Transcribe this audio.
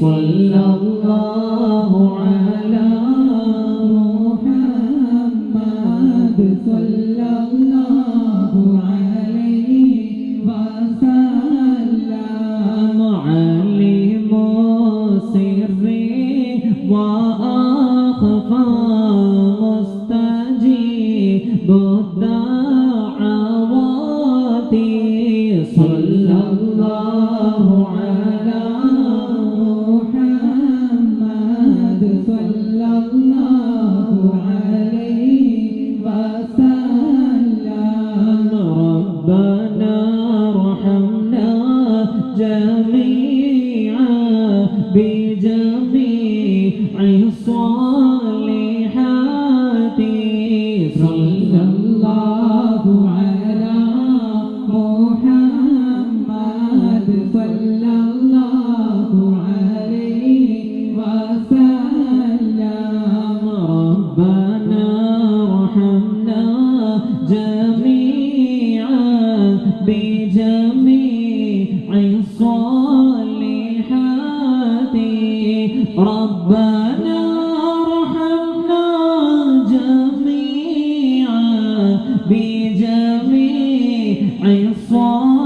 صلى الله على محمد. صلى الله عليه مستجيب الدعوات صلى الله على محمد صلى الله عليه وسلم. ربنا ارحمنا جميعا بجميع الصالحات بجميع الصالحات ربنا ارحمنا جميعا. بجميع الصالحات